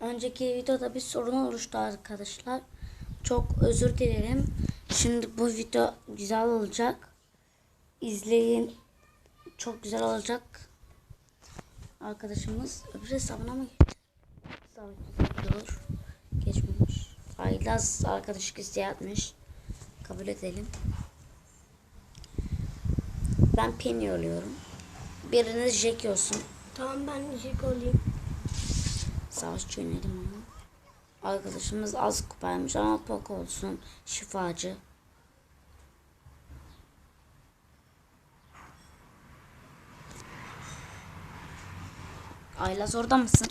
Önceki videoda bir sorun oluştu arkadaşlar. Çok özür dilerim. Şimdi bu video güzel olacak. İzleyin. Çok güzel olacak. Arkadaşımız öbür hesabına mı geçti? Geçmemiş. Aylaz arkadaşı isteği atmış. Kabul edelim. Ben Penny oluyorum. Biriniz Jack olsun. Tamam ben Jack olayım. Savaşçı yönelim ama. Arkadaşımız az kupaymış ama pok olsun. Şifacı. Aylaz orada mısın?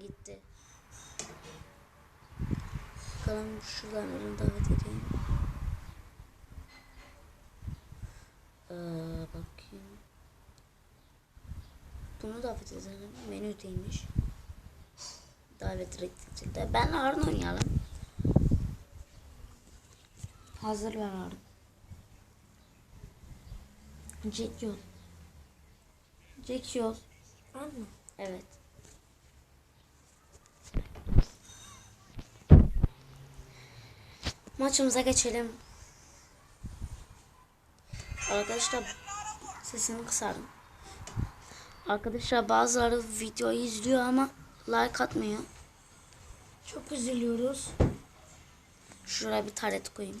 Gitti. Bakalım şuradan birini davet edeyim. Ee, bakayım. Bunu davet edelim. Menüdeymiş. Davet reddedildi. Ben Harun oynayalım. Hazır ver Harun. Jack yol. Jack yol. Mi? Evet. Maçımıza geçelim. Arkadaşlar sesini kısarım. Arkadaşlar bazıları videoyu izliyor ama like atmıyor. Çok üzülüyoruz. Şuraya bir taret koyayım.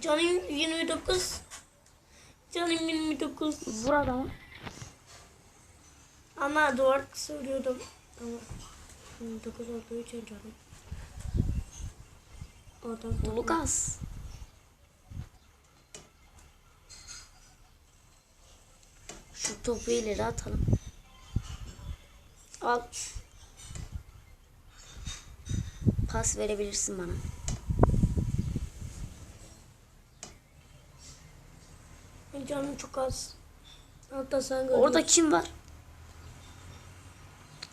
Canım 29. Canım 29. Vur adamı. Ama duvar sürüyordum. Ama 29 olduğu için canım. Oradan Lucas. Şu topu ileri atalım. Al. Pas verebilirsin bana. Canım çok az. Hatta sen gör. Orada kim var?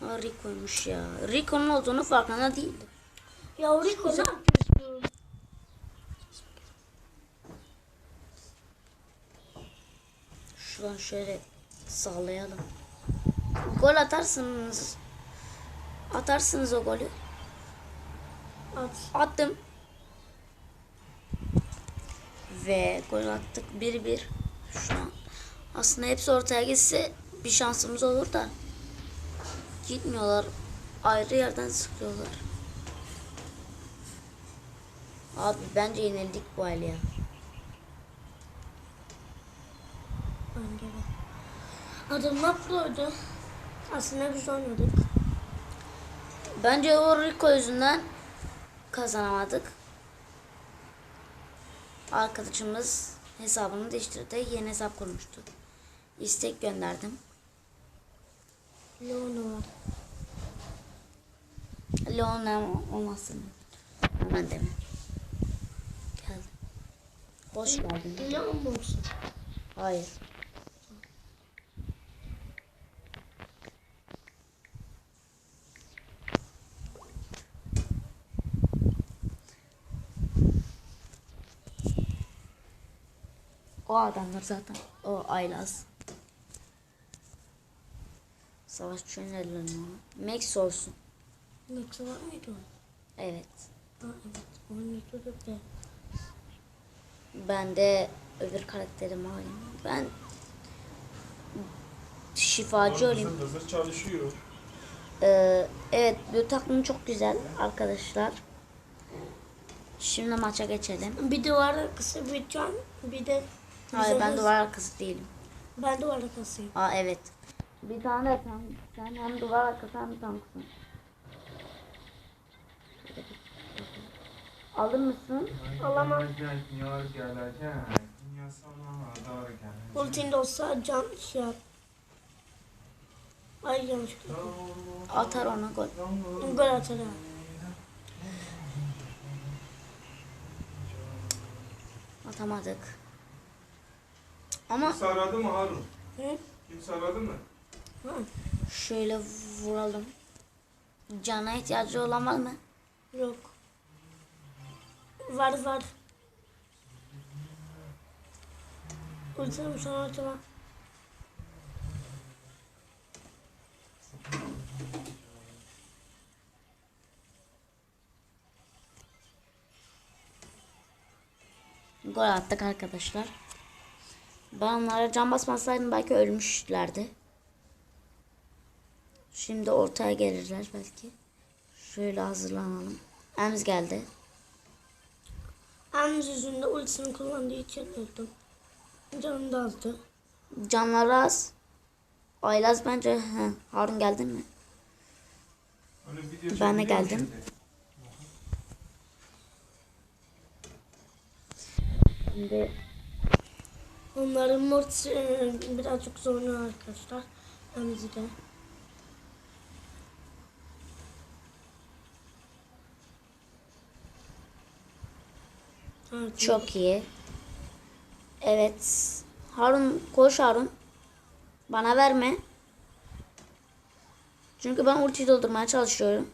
Aa, Rico'ymuş ya. Rico'nun olduğunu farkında değildim. Ya Rico ne yapıyorsun? Şuradan şöyle sallayalım. Gol atarsınız. Atarsınız o golü. At. Attım. Ve gol attık 1-1 şu an. Aslında hepsi ortaya gitse bir şansımız olur da. Gitmiyorlar. Ayrı yerden sıkıyorlar. Abi bence yenildik bu el ya. Adam yapıyordu. Aslında biz oynadık. Bence o Rico yüzünden kazanamadık. Arkadaşımız hesabını değiştirdi. Yeni hesap kurmuştu. İstek gönderdim. Leona var. Leona olmasın. Hemen deme. Geldim. Hoş geldin. Leon mu olsun? Hayır. O adamlar zaten. O Aylaz. Savaşçı önerilerini Max olsun. Yoksa var mıydı o? Evet. Evet. Oynuyorduk da. Ben de öbür karakterimi alayım. Ben şifacı olayım. Hızır çalışıyor. Ee, evet bu takım çok güzel arkadaşlar. Şimdi maça geçelim. Bir duvar arkası bir can. Bir de Hayır ben duvar arkası değilim. Ben duvar arkasıyım. Aa evet. Bir tane de tank. Sen hem duvar arkası hem tanksın. Alır mısın? Alamam. Gelecek, yar gelecek. Dünya sana dar gelecek. Ultin de olsa can şey yap. Ay yanlışlıkla. Atar ona gol. Gol atar. Atamadık. Ama Kimse aradı mı Harun? Hı? Kimse aradı mı? Hı. Şöyle vuralım. Cana ihtiyacı olamaz mı? Yok. Var var. Uçurum sana acaba. Gol attık arkadaşlar. Ben onlara can basmasaydım belki ölmüşlerdi. Şimdi ortaya gelirler belki. Şöyle hazırlanalım. Ems geldi. Emz yüzünde ultisini kullandığı için öldüm. Canım da azdı. Canları az. Aylaz bence. He, Harun geldin mi? Öyle video Ben de geldim. şimdi. Onların mortisi e, birazcık zorluyor arkadaşlar. Emzi de. Evet. çok iyi. Evet. Harun koş Harun. Bana verme. Çünkü ben ulti doldurmaya çalışıyorum.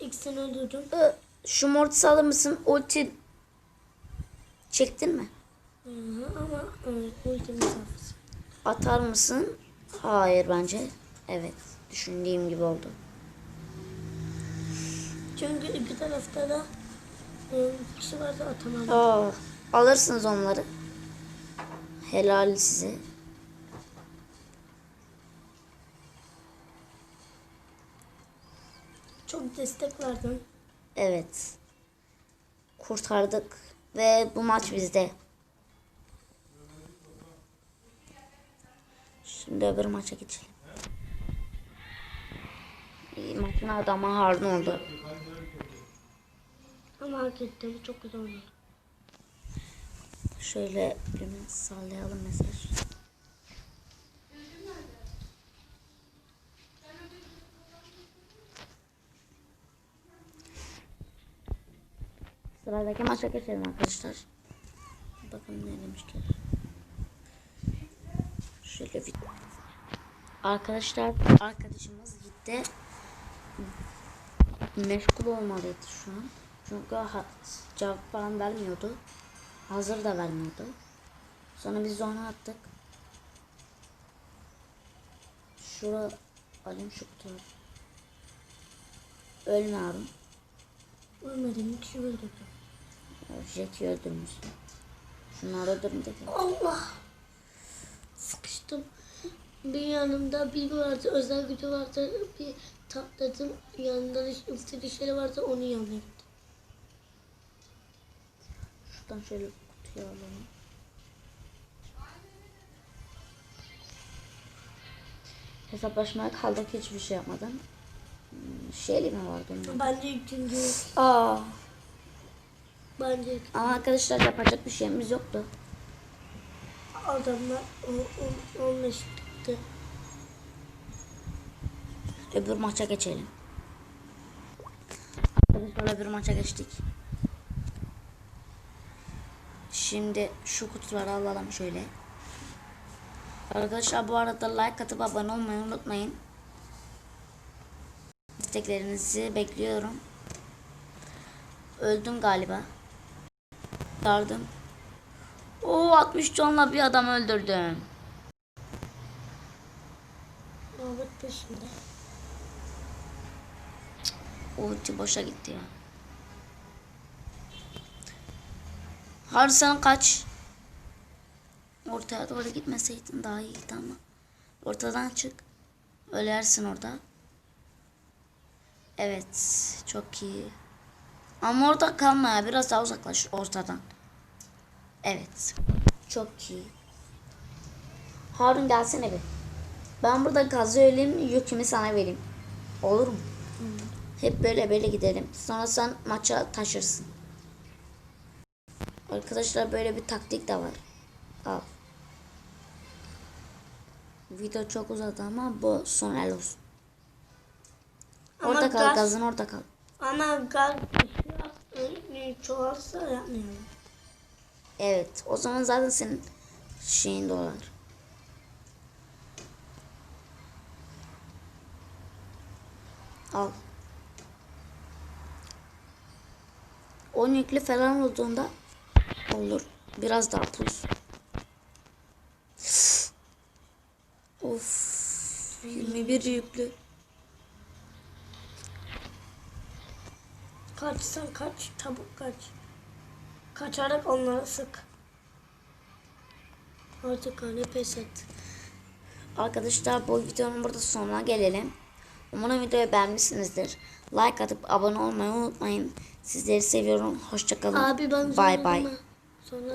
İkisini öldürdüm. Şu mortis alır mısın? Ulti çektin mi? Hı hı, ama ulti mesafesi. Atar mısın? Hayır bence. Evet. Düşündüğüm gibi oldu. Çünkü iki tarafta da e, kişi varsa atamadım. Aa, alırsınız onları. Helal size. Çok destek verdim. Evet. Kurtardık. Ve bu maç bizde. Şimdi öbür maça geçelim. İyi, maçın adamı Harun oldu. Ama hak ettim. Çok güzel oynadı. Şöyle birimiz sallayalım mesaj. Sıradaki maça geçelim arkadaşlar. Bakalım ne demişler. Şöyle bir... Arkadaşlar arkadaşımız gitti. Meşgul olmalıydı şu an. Çünkü cevap falan vermiyordu. Hazır da vermiyordu. Sonra biz onu attık. Şura alayım şu kutuyu. Ölme Harun. Ölmedim. Kişi öldürdüm. Jet'i öldürmüşsün. Şunları öldürün dedim. Allah! Bir yanımda bir vardı, özel gücü vardı. Bir tatladım. Yanında da ulti dişleri vardı, yanına gittim. Şuradan şöyle kutuyu alalım. Hesaplaşmaya kaldık hiçbir şey yapmadım. Hmm, Şeyli mi vardı onun? Bence ikinci. Aa, Bence ama arkadaşlar yapacak bir şeyimiz yoktu. adamlar o- o- onunla çıktı. Öbür maça geçelim. Arkadaşlar öbür maça geçtik. Şimdi şu kutuları alalım şöyle. Arkadaşlar bu arada like atıp abone olmayı unutmayın. İsteklerinizi bekliyorum. Öldüm galiba. Yardım. Oo 60 canla bir adam öldürdüm. Peşinde. O ulti boşa gitti ya. Harun sen kaç. Ortaya doğru gitmeseydin daha iyiydi ama. Ortadan çık. Ölersin orada. Evet. Çok iyi. Ama orada kalma ya. Biraz daha uzaklaş ortadan. Evet. Çok iyi. Harun gelsene bir. Ben burada gazı öleyim. Yükümü sana vereyim. Olur mu? Hep böyle böyle gidelim. Sonra sen maça taşırsın. Arkadaşlar böyle bir taktik de var. Al. Video çok uzadı ama bu son el olsun. Ama Orada kal, gaz- gazın orada kal. Ama gaz çoğalsa yapmayalım. Evet, o zaman zaten senin şeyin dolar. Al. 10 yüklü falan olduğunda olur. Biraz daha plus. Of. 21 yüklü. Kaçsan kaç, çabuk kaç. Kaçarak onlara sık. Artık hani pes et. Arkadaşlar bu videonun burada sonuna gelelim. Umarım videoyu beğenmişsinizdir. Like atıp abone olmayı unutmayın. Sizleri seviyorum. Hoşçakalın. Abi ben Bay zorladım bay. ha. Sonra